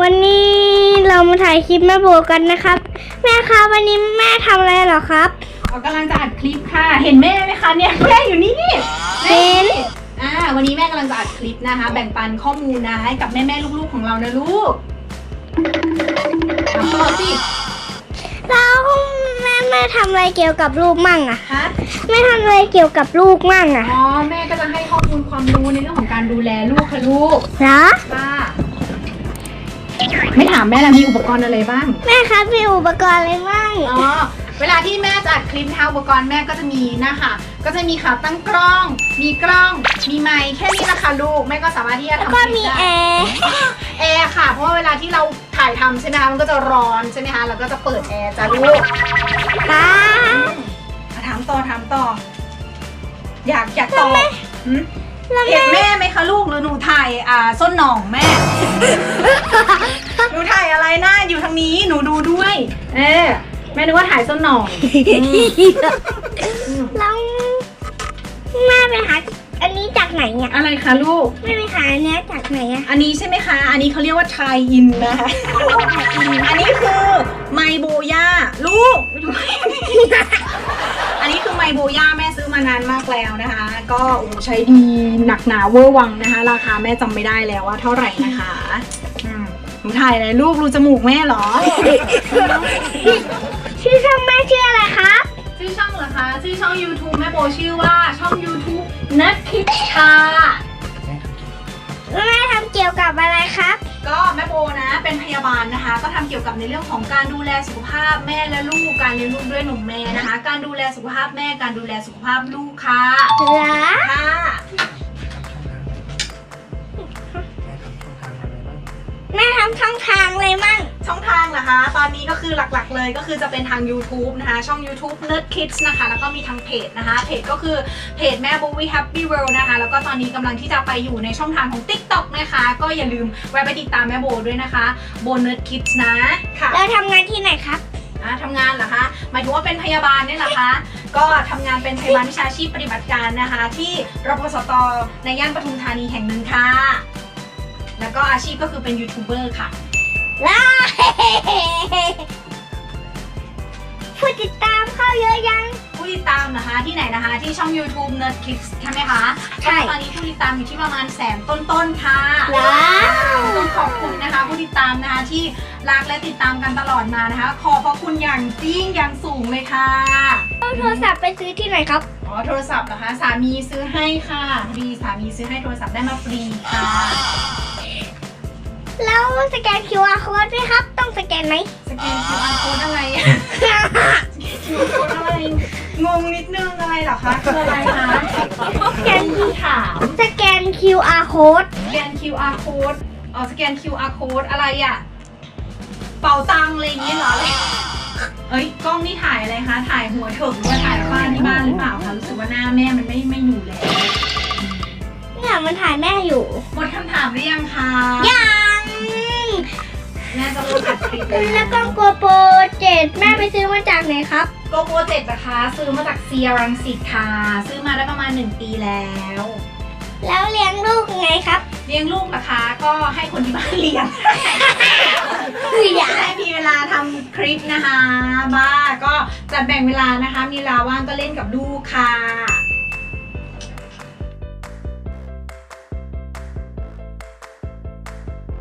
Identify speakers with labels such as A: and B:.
A: วันนี้เรามาถ่ายคลิปแม่โบกันนะครับ แม่คะวันนี้แม่ทำอะไรเหรอครับ
B: เรากำลังจะอัดคลิปค่ะ เห็นแม่ไหมคะเนี่ยแม่อยู่นี่นี่
A: เห็น
B: อ่าวันนี้แม่กำลังจะอัดคลิปนะคะ แบ่งปันข้อมูลนะให้กับแม่แม่ๆลูกๆของเรานะลูกถามต่อสิ
A: แล้วแม่แม่ทำอะไรเกี่ยวกับลูกมั่งอะ
B: ฮะ
A: แม่ทำอะไรเกี่ยวกับลูกมั่งอะ
B: อ๋อแม่ก็จะให้ข้อมูลความรู้ในเรื่องของการดูแลลูกค่ะลูก
A: เหรอ
B: ค่ะ ไม่ถามแม่ละมีอุปกรณ์อะไรบ้าง
A: แม่ครับมีอุปกรณ์อะไรบ้าง
B: อ๋อ เวลาที่แม่จะอัดคลิปนะคะอุปกรณ์แม่ก็จะมีนะคะ ก็จะมีขาตั้งกล้อง มีกล้อง มีไมค์แค่นี้นะคะลูก แม่ก็สามารถที่จะ
A: แล้ว
B: ทำ
A: ก็
B: คลิป
A: มี
B: ได้
A: แอร์
B: แอร์ค่ะ เพราะว่าเวลาที่เราถ่ายทำใช่ไหมคะ มันก็จะร้อนใช่ไหมคะ เราก็จะเปิดแอร์จ้าลูก
A: ค่ะ
B: อะถามต่อถามต่อ อยากอยากตอบหืม
A: แล้ว
B: เห็น
A: แม่
B: แม่ไหมคะลูกหรือหนูถ่ายอ่าส้นหน่องแม่ เออแม่นึกว่าถ่ายส้นหน่องอืม
A: แล้วแม่ไปหาอันนี้จากไหนเนี่ย
B: อะไรคะลูก
A: แม่ไปหาอันเนี้ยจากไหนอะ
B: อันนี้ใช่ไหมคะ อันนี้เขาเรียกว่าทายอินนะคะ อันนี้คือไมโบย่าลูกไม่ถูก อันนี้คือไมโบย่าแม่ซื้อมานานมากแล้วนะคะ ก็โอ้ใช้ดีหนักหนาเวอร์วังนะคะ ราคาแม่จำไม่ได้แล้วว่าเท่าไหร่นะคะอืม หนูถ่ายอะไรลูกรูจมูกแม่เหรอ
A: ชื่อช่องแม่ชื่ออะไรครับ
B: ชื่อช่องเหรอคะ ชื่อช่อง YouTube แม่โบชื่อว่าช่อง YouTube นัทคิดค่ะ
A: แม่ทำเกี่ยวกับอะไรครับ
B: ก็แม่โบนะเป็นพยาบาลนะคะ ก็ทำเกี่ยวกับในเรื่องของการดูแลสุขภาพแม่และลูกการเลี้ยงลูกด้วยนมแม่นะคะ การดูแลสุขภาพแม่การดูแลสุขภาพลูกค่ะ
A: เหรอ
B: ค่ะ
A: ช่องทางเลยมั่ง
B: ช่องทางเหรอคะ ตอนนี้ก็คือหลักๆเลยก็คือจะเป็นทาง YouTube นะคะ ช่อง YouTube Nerd Kids นะคะ แล้วก็มีทางเพจนะคะ เพจก็คือเพจแม่ b o w y Happy World นะคะ แล้วก็ตอนนี้กำลังที่จะไปอยู่ในช่องทางของ TikTok นะคะ ก็อย่าลืมแวะไปติดตามแม่โบด้วยนะคะโบ Nerd Kids นะค่ะ
A: แล้วทำงานที่ไหนครับ
B: อ่าทำงานเหรอคะ หมายถึงว่าเป็นพยาบาลเนี่ยเหรอคะ ก็ทำงานเป็นพยาบาลวิชาชีพปฏิบัติการนะคะ ที่รพสตในย่านปทุมธานีแห่งหนึ่งค่ะ แล้วก็อาชีพก็คือเป็นยูทูบเบอร์ค่ะ
A: ว้าวผู้ติดตามเข้าเยอะยัง
B: ผู้ติดตามนะคะที่ไหนนะคะ ที่ช่อง YouTube Nerd Kids ใช่ไหมคะ
A: ใช่
B: ก็ตอนนี้ผู้ติดตามอยู่ที่ประมาณแสนต้นๆค่ะ
A: ว้าว
B: ต้องขอบคุณนะคะ ผู้ติดตามนะคะที่รักและติดตามกันตลอดมานะคะ ขอบพระคุณอย่างยิ่งอย่างสูงเลยค่ะ
A: โทรศัพท์ไปซื้อที่ไหนครับ
B: อ๋อโทรศัพท์เหรอคะสามีซื้อให้ค่ะพอดีสามีซื้อให้โทรศัพท์ได้มาฟรีค่ะ
A: แล้วสแกน QR code ด้วยครับ ต้องสแกนไหม
B: สแกน QR code อะไรอะ QR code อะไร งงนิดนึงอะไรเหรอคะคืออะไรคะสแกนคือถาม
A: สแกน QR code
B: สแกน QR code อ๋อสแกน QR code อะไรอะเป่าตังค์อะไรอย่างงี้เหรอเอ้ยกล้องนี่ถ่ายอะไรคะ ถ่ายหัวเถิกหรือว่าถ่ายบ้านที่บ้านหรือเปล่าคะรู้สึกว่าหน้าแม่มันไม่ไม่อยู่แล้ว
A: เนี่ยมันถ่ายแม่อยู่
B: หมดคำถามหรือยังคะ
A: ยัง แล้วก็โกโปรเจ็ดแม่ไปซื้อมาจากไหนครับ
B: โกโปรเจกต์นะคะ ซื้อมาจากเซียรังสิตค่ะ ซื้อมาได้ประมาณ 1 ปีแล้ว
A: แล้วเลี้ยงลูกยังไงครับ
B: เลี้ยงลูกนะคะ ก็ให้คนที่บ้านเลี้ยง
A: คืออยาก
B: ให้มีเวลาทำคลิปนะคะ บ้าก็จะแบ่งเวลานะคะ มีเวลาว่างก็เล่นกับลูกค่ะ